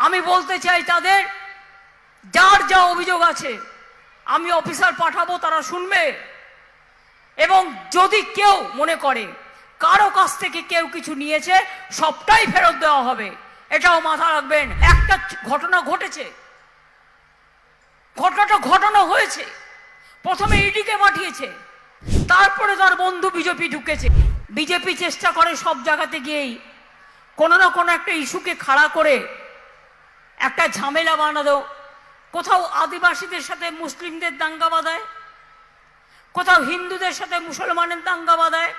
আমি বলতে চাই তাদের, যার যা অভিযোগ আছে, আমি অফিসার পাঠাবো, তারা শুনবে। এবং যদি কেউ মনে করে, কারও কাছ থেকে কেউ কিছু নিয়েছে, সবটাই ফেরত দেওয়া হবে। এটাও মাথা রাখবেন, একটা ঘটনা ঘটেছে। ঘটনাটা ঘটনা হয়েছে। প্রথমে ইডিকে পাঠিয়েছে। তারপরে তার বন্ধু বিজেপি ঢুকেছে। বিজেপি চেষ্টা করে সব জায়গাতে গিয়েই। কোনো না কোনো একটা ইস্যুকে খাড়া করে একটা ঝামেলা বানানো কোথাও আদিবাসীদের সাথে মুসলিমদের দাঙ্গা বাঁধায়, কোথাও হিন্দুদের সাথে মুসলমানের দাঙ্গা বাঁধায়।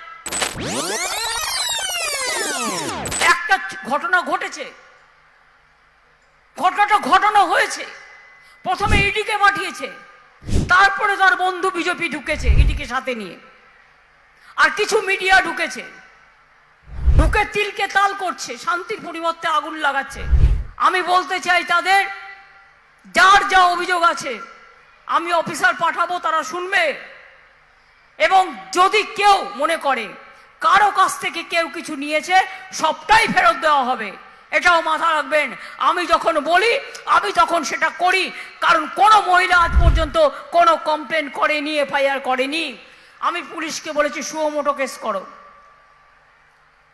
একটা ঘটনা ঘটেছে। ঘটনাটা ঘটনা হয়েছে। প্রথমে ইডিকে পাঠিয়েছে। তারপরে তার বন্ধু বিজেপি ঢুকেছে ইডিকে সাথে নিয়ে। আর কিছু মিডিয়া ঢুকেছে। ঢুকে তিলকে তাল করছে, শান্তির পরিবর্তে আগুন লাগাচ্ছে। আমি বলতে চাই তাদের, যার যা অভিযোগ আছে, আমি অফিসার পাঠাবো, তারা শুনবে। এবং যদি কেউ মনে করে, কারও কাছ থেকে কেউ কিছু নিয়েছে, সবটাই ফেরত দেওয়া হবে। এটাও মাথা রাখবেন। আমি যখন বলি, আমি তখন সেটা করি, কারণ কোনো মহিলা আজ পর্যন্ত কোনো কমপ্লেন করেনি, এফআইআর করেনি। আমি পুলিশকে বলেছি সুমোটো কেস করো।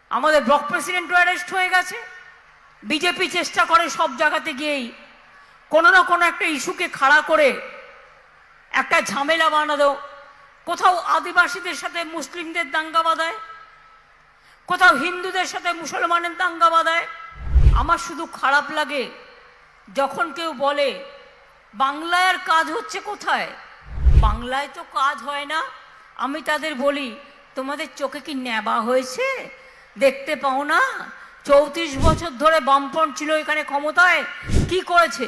আমাদের ব্লক প্রেসিডেন্টও অ্যারেস্ট হয়ে গেছে। বিজেপি চেষ্টা করে সব জায়গাতে গিয়েই। কোনো না কোনো একটা ইস্যুকে খাড়া করে একটা ঝামেলা বানানো কোথাও আদিবাসীদের সাথে মুসলিমদের দাঙ্গা বাঁধায়, কোথাও হিন্দুদের সাথে মুসলমানের দাঙ্গা বাঁধায়। আমার শুধু খারাপ লাগে যখন কেউ বলে, বাংলায় আর কাজ হচ্ছে কোথায়? বাংলায় তো কাজ হয় না। আমি তাদের বলি, তোমাদের চোখে কি নেবা হয়েছে? দেখতে পাও না? চৌত্রিশ বছর ধরে বামপন ছিল এখানে ক্ষমতায়। কি করেছে?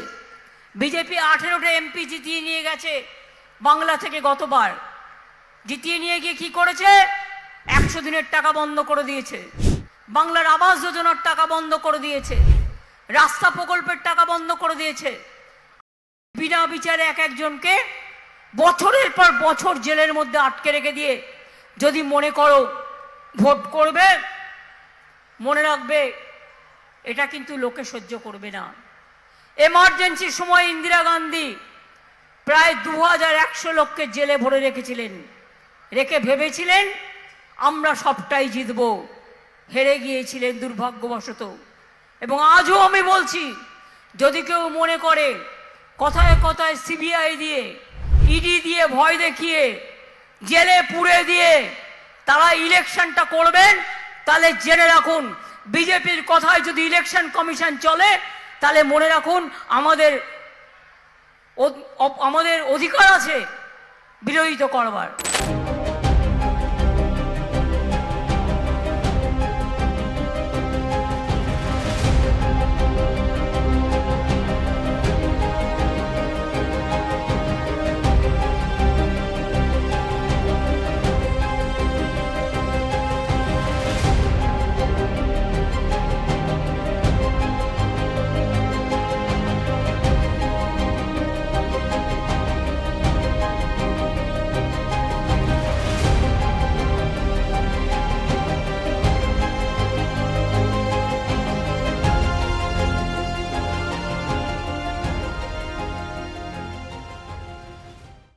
বিজেপি আঠেরোটা এমপি জিতিয়ে নিয়ে গেছে বাংলা থেকে গতবার। জিতিয়ে নিয়ে গিয়ে কি করেছে? একশো দিনের টাকা বন্ধ করে দিয়েছে। বাংলার আবাস যোজনার টাকা বন্ধ করে দিয়েছে। রাস্তা প্রকল্পের টাকা বন্ধ করে দিয়েছে। বিনা বিচারে এক একজনকে বছরের পর বছর জেলের মধ্যে আটকে রেখে দিয়ে যদি মনে করো ভোট করবে মনে রাখবে, এটা কিন্তু লোকে সহ্য করবে না। এমার্জেন্সির সময় ইন্দিরা গান্ধী প্রায় দু হাজার একশো লোককে জেলে ভরে রেখেছিলেন। রেখে ভেবেছিলেন, আমরা সবটাই জিতব। হেরে গিয়েছিলেন দুর্ভাগ্যবশত। এবং আজও আমি বলছি, যদি কেউ মনে করে, কথায় কথায় সিবিআই দিয়ে ইডি দিয়ে ভয় দেখিয়ে, জেলে পুড়ে দিয়ে তারা ইলেকশনটা করবেন তাহলে জেনে রাখুন, বিজেপির কথায় যদি ইলেকশন কমিশন চলে, তাহলে মনে রাখুন আমাদের আমাদের অধিকার আছে বিরোধিত করবার।